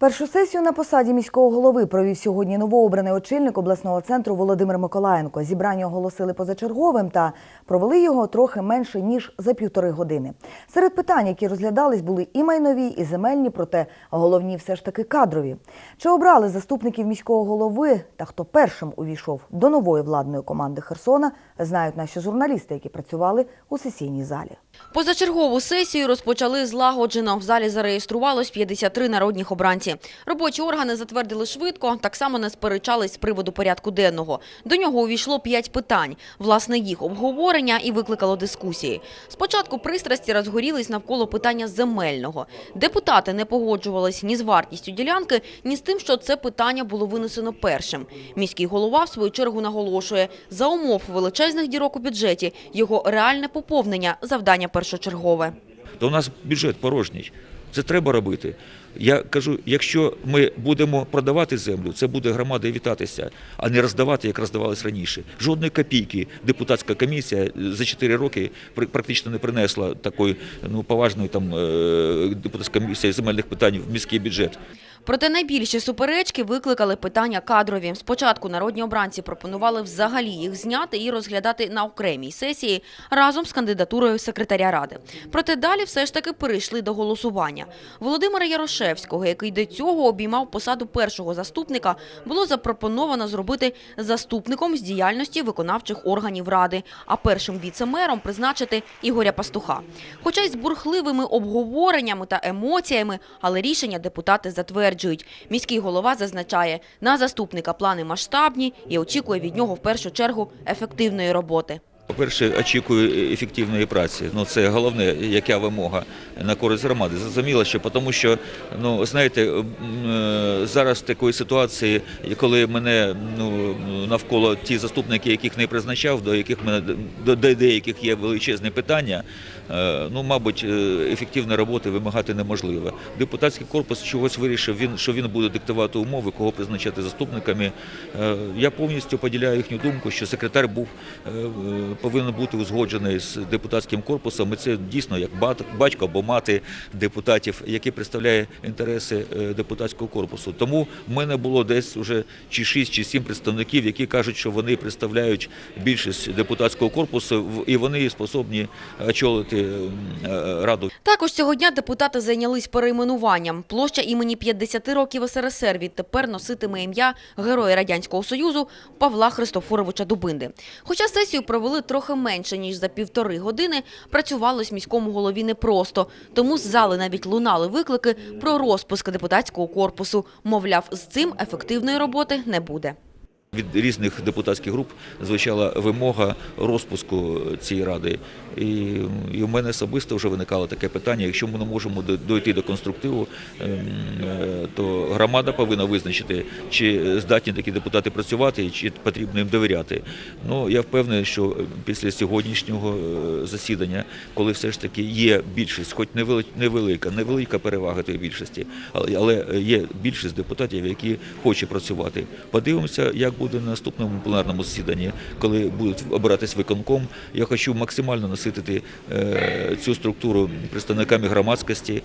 Першу сесію на посаді міського голови провів сьогодні новообраний очільник обласного центру Володимир Миколаєнко. Зібрання оголосили позачерговим та провели його трохи менше ніж за півтори години. Серед питань, які розглядались, були і майнові, і земельні, проте головні все ж таки кадрові. Чи обрали заступників міського голови та хто першим увійшов до нової владної команди Херсона, знають наші журналісти, які працювали у сесійній залі. Позачергову сесію розпочали злагоджено. В залі зареєструвалось 53 народних обранці. Робочі органи затвердили швидко, так само не сперечались з приводу порядку денного. До нього увійшло 5 питань. Власне, їх обговорення і викликало дискусії. Спочатку пристрасті розгорілись навколо питання земельного. Депутати не погоджувались ні з вартістю ділянки, ні з тим, що це питання було винесено першим. Міський голова, в свою чергу, наголошує, за умов величезних дірок у бюджеті його реальне поповнення – завдання першочергове. то у нас бюджет порожній. Це треба робити. Я кажу, якщо ми будемо продавати землю, це буде громада вітатися, а не роздавати, як роздавалось раніше. Жодної копійки депутатська комісія за 4 роки практично не принесла такої ну, поважної там е, депутатська комісія земельних питань в міський бюджет. Проте найбільші суперечки викликали питання кадрові. Спочатку народні обранці пропонували взагалі їх зняти і розглядати на окремій сесії разом з кандидатурою секретаря ради. Проте далі все ж таки перейшли до голосування. Володимира Ярошевського, який до цього обіймав посаду першого заступника, було запропоновано зробити заступником з діяльності виконавчих органів ради, а першим віце-мером призначити Ігоря Пастуха. Хоча й з бурхливими обговореннями та емоціями, але рішення депутати затверджують. Міський голова зазначає, на заступника плани масштабні і очікує від нього в першу чергу ефективної роботи. По-перше, очікую ефективної праці. Ну це головне, яка вимога на користь громади. Зрозуміло, що тому що ну знаєте, е, зараз такої ситуації, коли мене ну навколо ті заступники, яких не призначав, до яких мене до, деяких є величезне питання. е, Ну, мабуть, е, ефективної роботи вимагати неможливо. Депутатський корпус чогось вирішив, він що він буде диктувати умови, кого призначати заступниками. Я повністю поділяю їхню думку, що секретар був повинен бути узгоджений з депутатським корпусом. І це дійсно як бат- батько або мати депутатів, який представляє інтереси е, депутатського корпусу. Тому в мене було десь уже чи 6, чи 7 представників, які кажуть, що вони представляють більшість депутатського корпусу і вони способні очолити е, раду. Також цього дня депутати зайнялись перейменуванням. Площа імені 50 років СРСР відтепер носитиме ім'я Героя Радянського Союзу Павла Христофоровича Дубинди. Хоча сесію провели трохи менше, ніж за півтори години, працювалось міському голові непросто. Тому з зали навіть лунали виклики про розпуск депутатського корпусу. Мовляв, з цим ефективної роботи не буде. Від різних депутатських груп звучала вимога розпуску цієї ради. І, і в мене особисто вже виникало таке питання. Якщо ми не можемо дойти до конструктиву, ем, е, то громада повинна визначити, чи здатні такі депутати працювати, чи потрібно їм довіряти. Ну я впевнений, що після сьогоднішнього е, засідання, коли все ж таки є більшість, хоч невели- невелика, невелика перевага тої більшості, але є більшість депутатів, які хочуть працювати. Подивимося, як буде на наступному пленарному засіданні, коли будуть обиратись виконком. Я хочу максимально наситити е, цю структуру представниками громадськості.